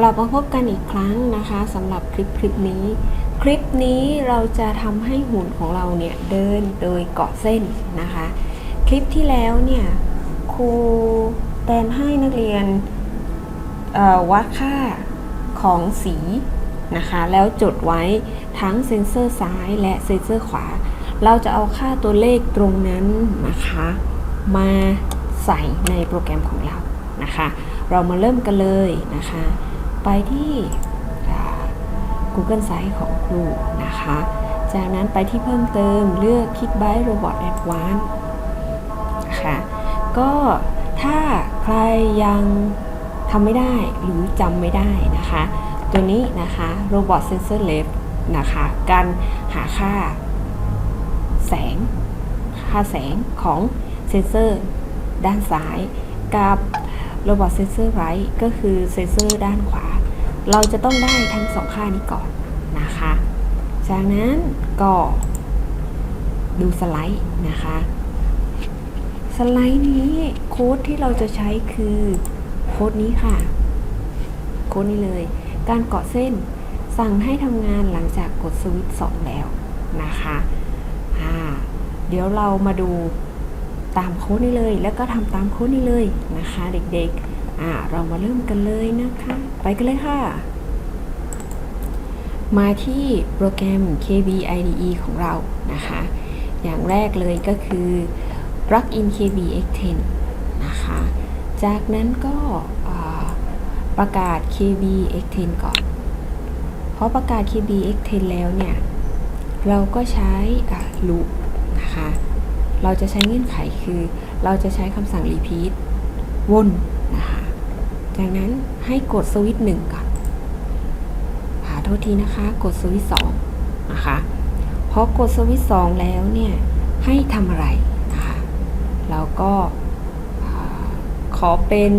กลับมาพบกันอีกครั้งนะคะสำหรับคลิปคลิปนี้ คลิปนี้เราจะทำให้หุ่นของเราเนี่ยเดินโดยเกาะเส้นนะคะ คลิปที่แล้วเนี่ยครูแตนให้นักเรียนวัดค่าของสีนะคะแล้วจดไว้ทั้งเซ็นเซอร์ซ้ายและเซ็นเซอร์ขวา เราจะเอาค่าตัวเลขตรงนั้นนะคะ มาใส่ในโปรแกรมของเรานะคะ เรามาเริ่มกันเลยนะคะ ไปที่ Google Site ของครูนะคะ จากนั้นไปที่เพิ่มเติมเลือก Kit by Robot Advanced นะคะก็ถ้าใครยังทำไม่ได้หรือจำไม่ได้นะคะ ตัวนี้นะคะ Robot Sensor Left นะคะการหาค่าแสง ค่าแสงของเซนเซอร์ด้านซ้าย กับ Robot Sensor Right ก็คือเซนเซอร์ด้านขวา เราจะต้องได้ทั้งสองค่านี้ก่อนนะคะ จากนั้นก็ดูสไลด์นะคะ สไลด์นี้โค้ดที่เราจะใช้คือโค้ดนี้ค่ะ โค้ดนี้เลย การเกาะเส้นสั่งให้ทำงานหลังจากกดสวิตช์2แล้วนะคะอ่าเดี๋ยวเรามาดูตามโค้ดนี้เลย แล้วก็ทำตามโค้ดนี้เลยนะคะ เด็กๆ อ่าเรามาเริ่มกันเลยนะคะ ไปกันเลยค่ะ มาที่โปรแกรม KB IDE ของเรานะคะ อย่างแรกเลยก็คือ plug in KB X10 นะคะ จากนั้นก็อ่าประกาศ KB X10 ก่อน เพราะประกาศ KB X10 แล้วเนี่ย เราก็ใช้อ่า loop นะคะ เราจะใช้เงื่อนไขคือ เราจะใช้คำสั่ง repeat วนนะคะ จากนั้นให้กดสวิตช์หนึ่งก่อนขอโทษทีนะคะ กดสวิตช์สองนะคะพอกดสวิตช์สองแล้วเนี่ยให้ทำอะไรนะคะเราก็ขอเป็น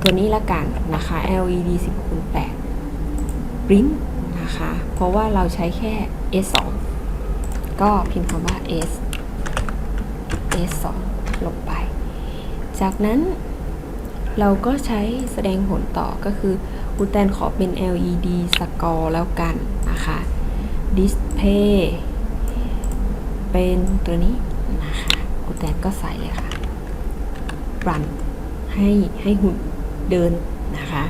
ตัวนี้ละกันนะคะ LED 10คูณ8 print นะคะ เพราะว่าเราใช้แค่ S2 ก็พิมพ์คำว่า S S2 ลงไป จากนั้นเราก็ใช้แสดงผลต่อก็คือกูแตนขอเป็น LED สกอร์แล้วกันนะคะ Display เป็นตัวนี้นะคะกูแตนก็ใส่เลยค่ะรันให้ให้หุ่นเดินนะคะ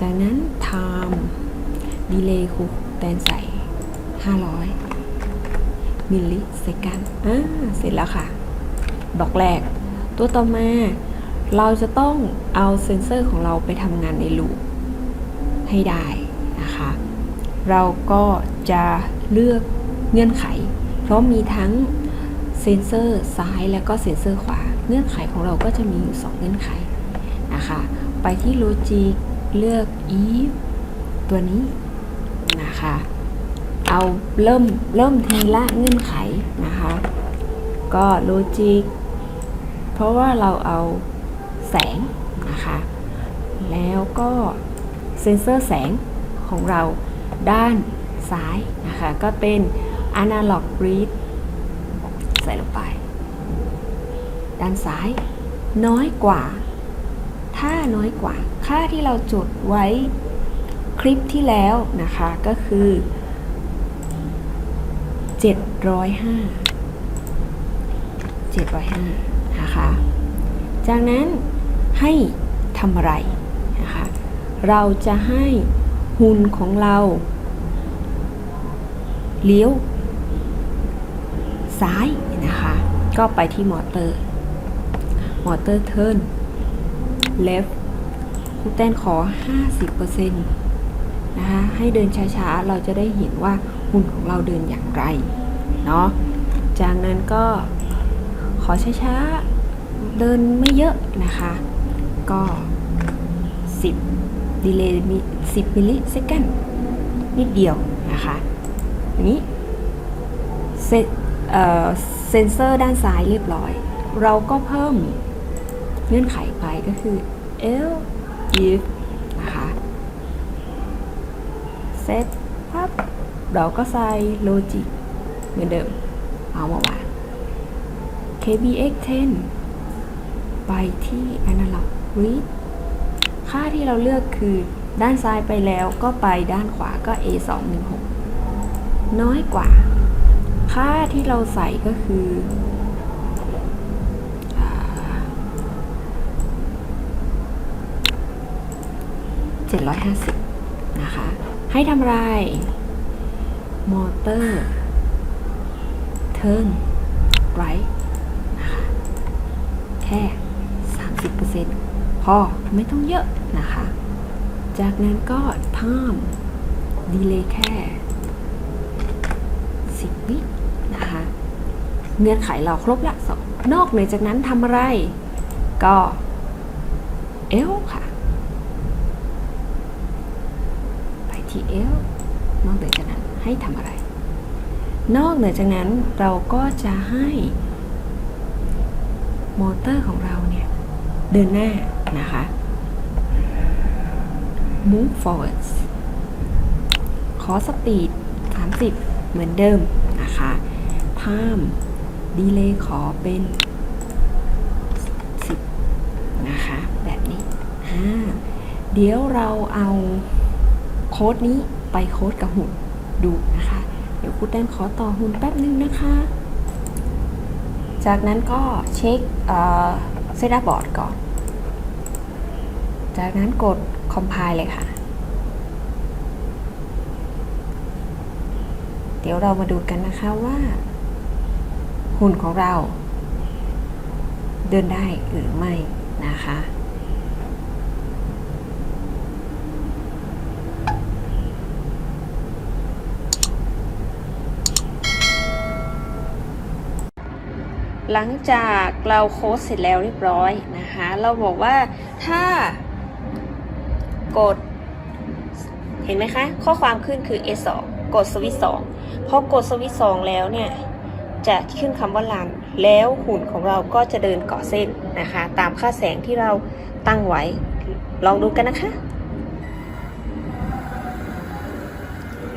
จากนั้น time delay ครูแตนใส่ 500 มิลลิเซกันอ่าเสร็จแล้วค่ะ ดอกแรก ตัวต่อมา เราจะต้องเอาเซ็นเซอร์ของเราไปทำงานในลูปให้ได้นะคะ เราก็จะเลือกเงื่อนไข เพราะมีทั้งเซ็นเซอร์ซ้ายและก็เซ็นเซอร์ขวา เงื่อนไขของเราก็จะมีอยู่ 2 เงื่อนไขนะคะ ไปที่ Logic เลือก if ตัวนี้นะคะ เอาเริ่มเริ่มทีละเงื่อนไขนะคะ ก็ Logic เพราะว่าเราเอาแสงนะคะ แล้วก็เซ็นเซอร์แสงของเราด้านซ้ายนะคะ ก็เป็น Analog Read ใส่ลงไป ด้านซ้าย น้อยกว่า ถ้าน้อยกว่า ค่าที่เราจดไว้คลิปที่แล้วนะคะ ก็คือ 705 705 นะคะ จากนั้นให้ทำอะไรนะคะ เราจะให้หุ่นของเราเลี้ยว ซ้ายนะคะ ก็ไปที่มอเตอร์ มอเตอร์เทิร์น left ครูแตนขอ 50%นะคะให้เดินช้าๆ เราจะได้เห็นว่าหุ่นของเราเดินอย่างไร เนาะจากนั้นก็ขอช้าๆ เดินไม่เยอะนะคะ ก็ 10ดีเลย์มี10มิลลิเซกันนิดเดียวนะคะอย่างนี้เซเซนเซอร์ด้านซ้ายเรียบร้อย เราก็เพิ่มเงื่อนไขไปก็คือ L if นะคะ set พับเราก็ใส่ logic เหมือนเดิม เอามาวาง KBX 10 ไปที่ analog read ค่าที่เราเลือกคือด้านซ้ายไปแล้วก็ไปด้านขวาก็ a 2 1 6น้อยกว่า ค่าที่เราใส่ก็คืออ่า750 นะคะ ให้ทำไรมอเตอร์เทิร์นไรนะคะแค่ 30%พอไม่ต้องเยอะนะคะ จากนั้นก็ทามดีเลยแค่ 10 วินะคะ เงื่อนไขเราครบละสองนอกเหนือจากนั้นทำอะไร ก็เอลค่ะ ไปที่เอลนอกเหนือจากนั้นให้ทำอะไร นอกเหนือจากนั้นเราก็จะให้มอเตอร์ของเราเนี่ย เดินหน้านะคะ move forward ขอสปีด 30 เหมือนเดิมนะคะ time delay ขอเป็น 10 นะคะ แบบนี้อ่าเดี๋ยวเราเอาโค้ดนี้ไปโค้ดกับหุ่นดูนะคะ เดี๋ยวครูแตนขอต่อหุ่นแป๊บนึงนะคะ จากนั้นก็เช็ค เซตอัพบอร์ดก่อน จากนั้นกด compile เลยค่ะ เดี๋ยวเรามาดูกันนะคะว่า หุ่นของเรา เดินได้หรือไม่นะคะ หลังจากเราโค้ดเสร็จแล้วเรียบร้อยนะคะ เราบอกว่าถ้ากด เห็นไหมคะ ข้อความขึ้นคือ S2 กดสวิตช์2พอกดสวิตช์2แล้วเนี่ย จะขึ้นคำว่าลัน แล้วหุ่นของเราก็จะเดินเกาะเส้นนะคะ ตามค่าแสงที่เราตั้งไว้ ลองดูกันนะคะ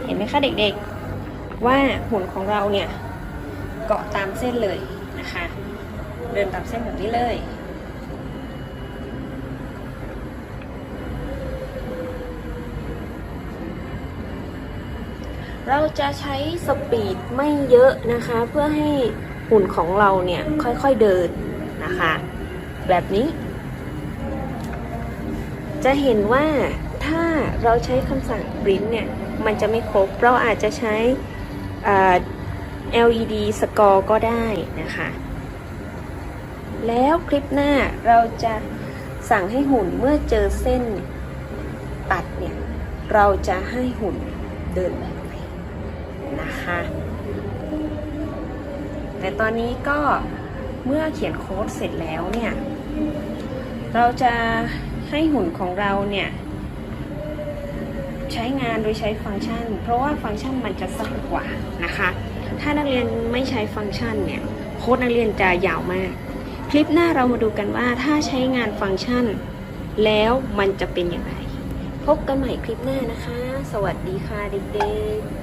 เห็นไหมคะเด็กๆ ว่าหุ่นของเราเนี่ยเกาะตามเส้นเลย นะคะ เดินตามเส้นแบบนี้เลย เราจะใช้สปีดไม่เยอะนะคะ เพื่อให้หุ่นของเราเนี่ยค่อยๆเดินนะคะ แบบนี้ จะเห็นว่าถ้าเราใช้คำสั่ง print เนี่ย มันจะไม่ครบ เราอาจจะใช้ LED score ก็ได้นะคะ แล้วคลิปหน้าเราจะสั่งให้หุ่นเมื่อเจอเส้นตัดเนี่ย เราจะให้หุ่นเดินแบบไหนนะคะ แต่ตอนนี้ก็เมื่อเขียนโค้ดเสร็จแล้วเนี่ย เราจะให้หุ่นของเราเนี่ย ใช้งานโดยใช้ฟังก์ชัน เพราะว่าฟังก์ชันมันจะสั้นกว่านะคะ ถ้านักเรียนไม่ใช้ฟังก์ชันเนี่ยโค้ดนักเรียนจะยาวมาก คลิปหน้าเรามาดูกันว่าถ้าใช้งานฟังก์ชัน แล้วมันจะเป็นอย่างไร พบกันใหม่คลิปหน้านะคะ สวัสดีค่ะเด็กๆ